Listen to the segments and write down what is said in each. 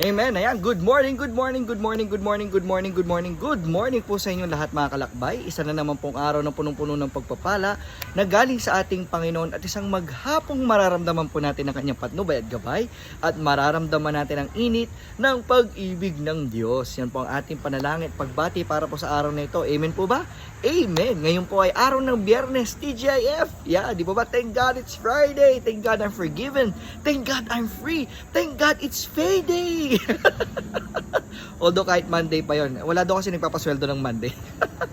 Amen. Ayan, good morning, good morning, good morning, good morning, good morning, good morning, good morning po sa inyo lahat mga kalakbay. Isa na naman pong araw ng punong-puno ng pagpapala na galing sa ating Panginoon at isang maghapong mararamdaman po natin ang kanyang patnubay at gabay at mararamdaman natin ang init ng pag-ibig ng Diyos. Yan po ang ating panalangin at pagbati para po sa araw na ito. Amen po ba? Amen. Ngayon po ay araw ng biyernes, TGIF. Yeah, di po ba? Thank God it's Friday. Thank God I'm forgiven. Thank God I'm free. Thank God it's payday. Although kahit Monday pa yon, wala daw kasi nagpapasweldo ng Monday.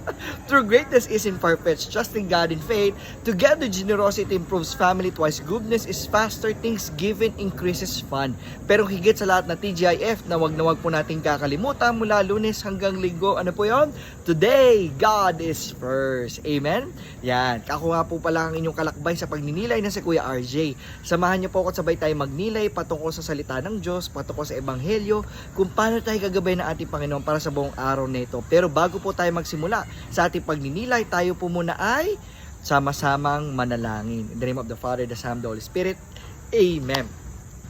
True greatness is in far-fetched, trusting God in faith. Together, generosity improves family. Twice, goodness is faster. Things given increases fun. Pero higit sa lahat na TGIF, na wag na wag po natin kakalimutan mula lunes hanggang linggo. Ano po yon? Today, God is first. Amen? Yan. Nga po pala ang inyong kalakbay sa pagninilay na si Kuya RJ. Samahan niyo po ako sabay tayo magnilay patungkol sa salita ng Diyos, patungkol sa Ebanghelyo, kung paano tayo gagabay ng ating Panginoon para sa buong araw na ito. Pero bago po tayo magsimula sa ating pagninilay, tayo po muna ay sama-samang manalangin. In the name of the Father, the Son, the Holy Spirit. Amen.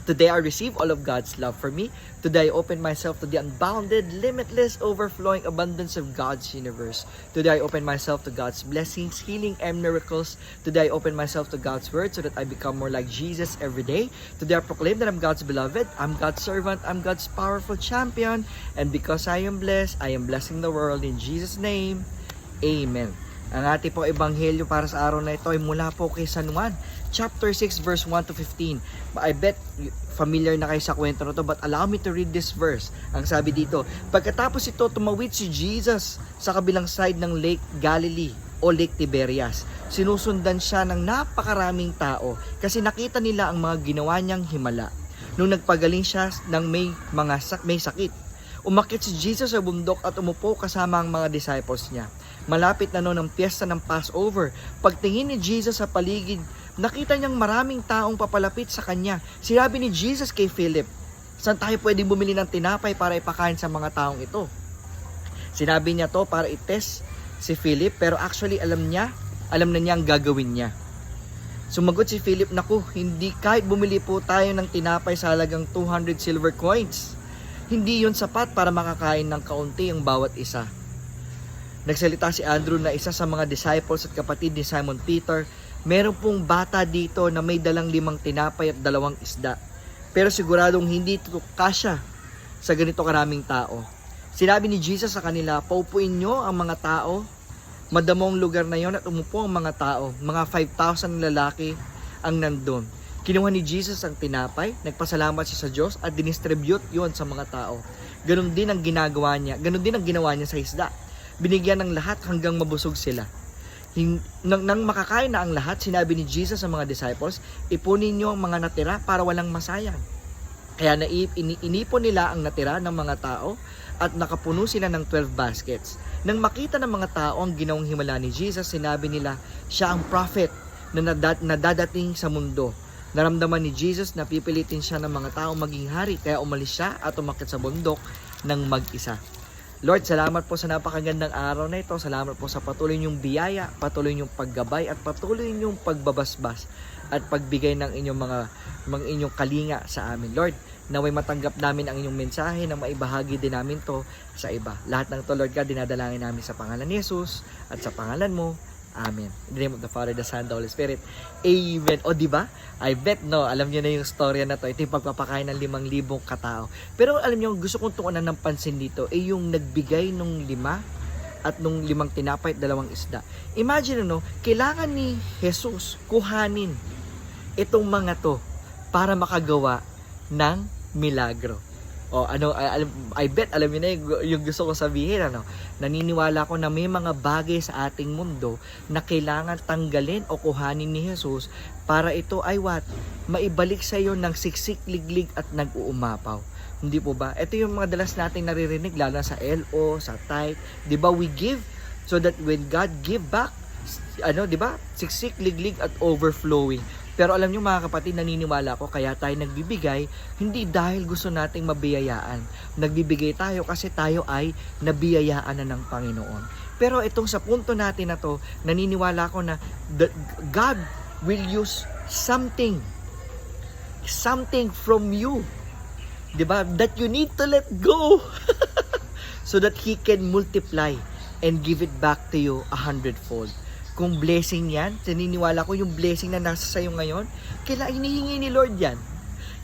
Today I receive all of God's love for me. Today I open myself to the unbounded, limitless, overflowing abundance of God's universe. Today I open myself to God's blessings, healing, and miracles. Today I open myself to God's word so that I become more like Jesus every day. Today I proclaim that I'm God's beloved, I'm God's servant, I'm God's powerful champion. And because I am blessed, I am blessing the world in Jesus' name. Amen. Ang ating po ebanghelyo para sa araw na ito ay mula po kay San Juan, chapter 6 verse 1 to 15. I bet familiar na kayo sa kwento na to but allow me to read this verse. Ang sabi dito, pagkatapos ito tumawid si Jesus sa kabilang side ng Lake Galilee o Lake Tiberias. Sinusundan siya ng napakaraming tao kasi nakita nila ang mga ginawa niyang himala. Nung nagpagaling siya ng may mga sak may sakit, umakit si Jesus sa bundok at umupo kasama ang mga disciples niya. Malapit na noon ang piyesta ng Passover. Pagtingin ni Jesus sa paligid, nakita niyang maraming taong papalapit sa kanya. Sinabi ni Jesus kay Philip, saan tayo pwedeng bumili ng tinapay para ipakain sa mga taong ito? Sinabi niya to para itest si Philip, pero actually alam niya, alam na niya ang gagawin niya. Sumagot si Philip, naku, hindi kahit bumili po tayo ng tinapay sa halagang 200 silver coins. Hindi yon sapat para makakain ng kaunti ang bawat isa. Nagsalita si Andrew na isa sa mga disciples at kapatid ni Simon Peter. Meron pong bata dito na may dalang limang tinapay at dalawang isda. Pero siguradong hindi ito kasya sa ganito karaming tao. Sinabi ni Jesus sa kanila, paupuin nyo ang mga tao. Madamong lugar na yon at umupo ang mga tao. Mga 5,000 lalaki ang nandun. Kinuha ni Jesus ang tinapay, nagpasalamat siya sa Diyos at dinistribute yon sa mga tao. Ganon din ang ginagawa niya, ganon din ang ginawa niya sa isda binigyan ng lahat hanggang mabusog sila. Nang, nang makakain na ang lahat, sinabi ni Jesus sa mga disciples, ipunin niyo ang mga natira para walang masayang. Kaya naip, ini, inipon nila ang natira ng mga tao at nakapuno sila ng 12 baskets. Nang makita ng mga tao ang ginawang himala ni Jesus, sinabi nila, siya ang prophet na nadat, nadadating sa mundo. Naramdaman ni Jesus na pipilitin siya ng mga tao maging hari, kaya umalis siya at umakit sa bundok ng mag-isa. Lord, salamat po sa napakagandang araw na ito. Salamat po sa patuloy niyong biyaya, patuloy niyong paggabay at patuloy niyong pagbabasbas at pagbigay ng inyong mga mga inyong kalinga sa amin. Lord, naway matanggap namin ang inyong mensahe na maibahagi din namin to sa iba. Lahat ng to, Lord God, dinadalangin namin sa pangalan ni Jesus at sa pangalan mo. Amen. In the name of the Father, the Son, the Holy Spirit. Amen. O, di ba? I bet, no, alam niyo na yung storya na to. Ito yung pagpapakain ng limang libong katao. Pero alam niyo, gusto kong tuunan ng pansin dito, ay yung nagbigay nung lima at nung limang tinapay at dalawang isda. Imagine, no, kailangan ni Jesus kuhanin itong mga to para makagawa ng milagro. O ano, I, I bet alam niyo na yung, yung gusto ko sabihin ano. Naniniwala ko na may mga bagay sa ating mundo na kailangan tanggalin o kuhanin ni Jesus para ito ay what? Maibalik sa iyo ng siksik, liglig at nag-uumapaw. Hindi po ba? Ito yung mga dalas nating naririnig lalo sa LO, sa tithe. 'Di ba? We give so that when God give back, ano, 'di ba? Siksik, liglig at overflowing. Pero alam niyo mga kapatid, naniniwala ko kaya tayo nagbibigay hindi dahil gusto nating mabiyayaan. Nagbibigay tayo kasi tayo ay nabiyayaan na ng Panginoon. Pero itong sa punto natin na to, naniniwala ko na God will use something something from you 'di ba? That you need to let go. so that He can multiply and give it back to you a hundredfold. Kung blessing yan, naniniwala ko yung blessing na nasa sa'yo ngayon, kailangan hinihingi ni Lord yan.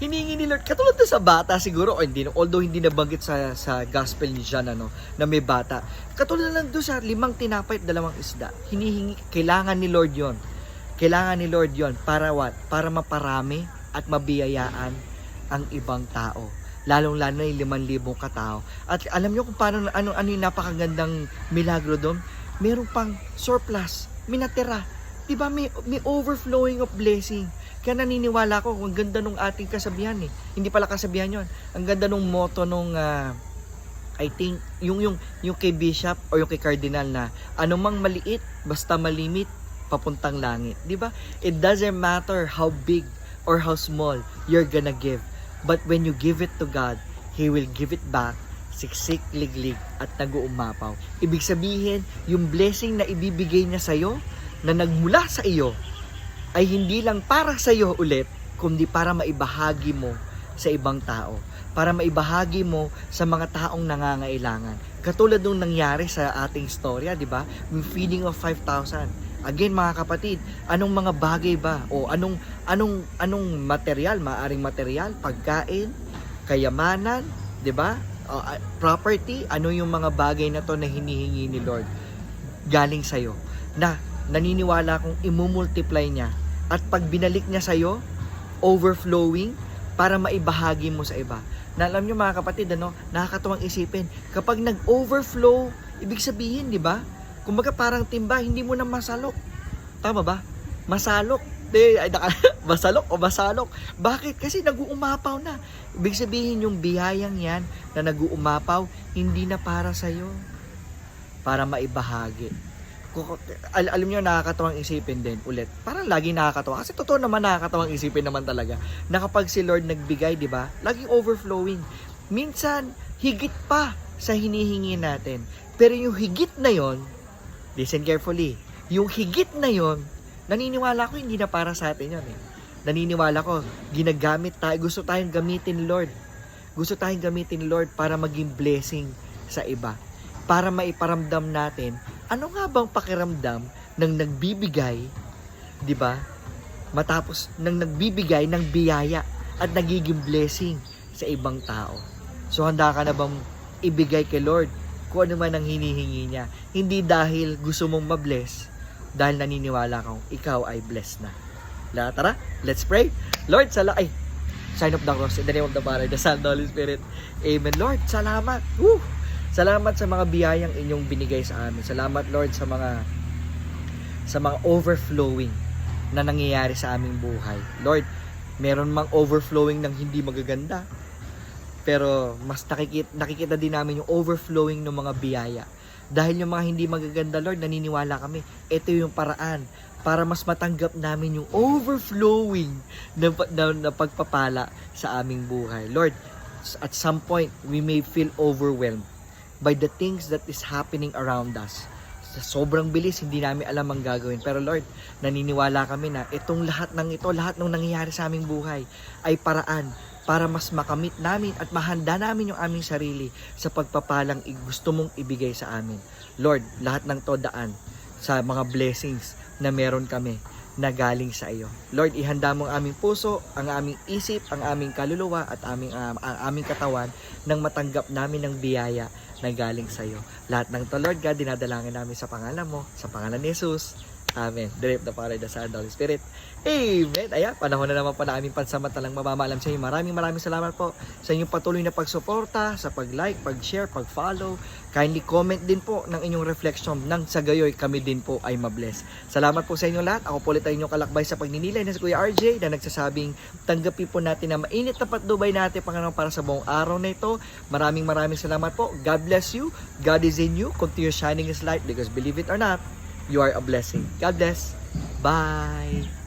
Hinihingi ni Lord. Katulad na sa bata siguro, o hindi, although hindi nabanggit sa, sa gospel ni John ano, na may bata. Katulad lang doon sa limang tinapay at dalawang isda. Hinihingi, kailangan ni Lord yon Kailangan ni Lord yon Para what? Para maparami at mabiyayaan ang ibang tao lalong lalo na yung limang libong katao. At alam nyo kung paano, ano, ano yung napakagandang milagro doon? Meron pang surplus, minatira. Diba may, may overflowing of blessing. Kaya naniniwala ko, ang ganda nung ating kasabihan eh. Hindi pala kasabihan yon Ang ganda nung motto nung, ah, I think, yung, yung, yung kay Bishop o yung kay Cardinal na, anumang maliit, basta malimit, papuntang langit. Di ba? It doesn't matter how big or how small you're gonna give. But when you give it to God, He will give it back siksik, liglig, at nag-uumapaw. Ibig sabihin, yung blessing na ibibigay niya sa'yo, na nagmula sa iyo, ay hindi lang para sa iyo ulit, kundi para maibahagi mo sa ibang tao. Para maibahagi mo sa mga taong nangangailangan. Katulad nung nangyari sa ating storya, di ba? Yung feeding of 5,000. Again mga kapatid, anong mga bagay ba o anong anong anong material, maaring material, pagkain, kayamanan, 'di ba? Ah, property, ano yung mga bagay na to na hinihingi ni Lord galing sa iyo na naniniwala kong imumultiply niya at pag binalik niya sa iyo overflowing para maibahagi mo sa iba. Na alam niyo mga kapatid, ano, nakakatuwang isipin, kapag nag-overflow, ibig sabihin, 'di ba? Kumbaga parang timba, hindi mo na masalok. Tama ba? Masalok. Di, ay, naka, masalok o masalok. Bakit? Kasi nag-uumapaw na. Ibig sabihin yung biyayang yan na nag-uumapaw, hindi na para sa'yo. Para maibahagi. Al alam nyo, nakakatawang isipin din ulit. Parang lagi nakakatawa. Kasi totoo naman nakakatawang isipin naman talaga. Na kapag si Lord nagbigay, di ba? Laging overflowing. Minsan, higit pa sa hinihingi natin. Pero yung higit na yon, listen carefully, yung higit na yon, naniniwala ko hindi na para sa atin yon eh. Naniniwala ko, ginagamit tayo, gusto tayong gamitin Lord. Gusto tayong gamitin Lord para maging blessing sa iba. Para maiparamdam natin, ano nga bang pakiramdam ng nagbibigay, di ba? Matapos ng nagbibigay ng biyaya at nagiging blessing sa ibang tao. So handa ka na bang ibigay kay Lord kung ano man ang hinihingi niya. Hindi dahil gusto mong mabless, dahil naniniwala kang ikaw ay blessed na. La, tara, let's pray. Lord, sala ay, sign of the cross in the name of the Father, the Son, the Holy Spirit. Amen. Lord, salamat. Woo! Salamat sa mga biyayang inyong binigay sa amin. Salamat, Lord, sa mga sa mga overflowing na nangyayari sa aming buhay. Lord, meron mang overflowing ng hindi magaganda, pero mas nakikita, nakikita din namin yung overflowing ng mga biyaya. Dahil yung mga hindi magaganda, Lord, naniniwala kami, ito yung paraan para mas matanggap namin yung overflowing na, na, na pagpapala sa aming buhay. Lord, at some point, we may feel overwhelmed by the things that is happening around us. Sa sobrang bilis, hindi namin alam ang gagawin. Pero Lord, naniniwala kami na itong lahat ng ito, lahat ng nangyayari sa aming buhay ay paraan para mas makamit namin at mahanda namin yung aming sarili sa pagpapalang gusto mong ibigay sa amin. Lord, lahat ng to daan sa mga blessings na meron kami na galing sa iyo. Lord, ihanda mo ang aming puso, ang aming isip, ang aming kaluluwa at aming ah, ang aming katawan nang matanggap namin ng biyaya na galing sa iyo. Lahat ng to, Lord God, dinadalangin namin sa pangalan mo, sa pangalan ni Jesus. Amen. Of the Father, the Son, the Holy Spirit. Amen. Ayan, panahon na naman po na aming pansamantalang mamamalam sa inyo. Maraming maraming salamat po sa inyong patuloy na pagsuporta, sa pag-like, pag-share, pag-follow. Kindly comment din po ng inyong reflection nang sa gayoy kami din po ay mabless. Salamat po sa inyo lahat. Ako po ulit ang inyong kalakbay sa pagninilay na si Kuya RJ na nagsasabing tanggapin po natin na mainit na patnubay natin Panginoon para sa buong araw na ito. Maraming maraming salamat po. God bless you. God is in you. Continue shining His light because believe it or not, you are a blessing. God bless. Bye.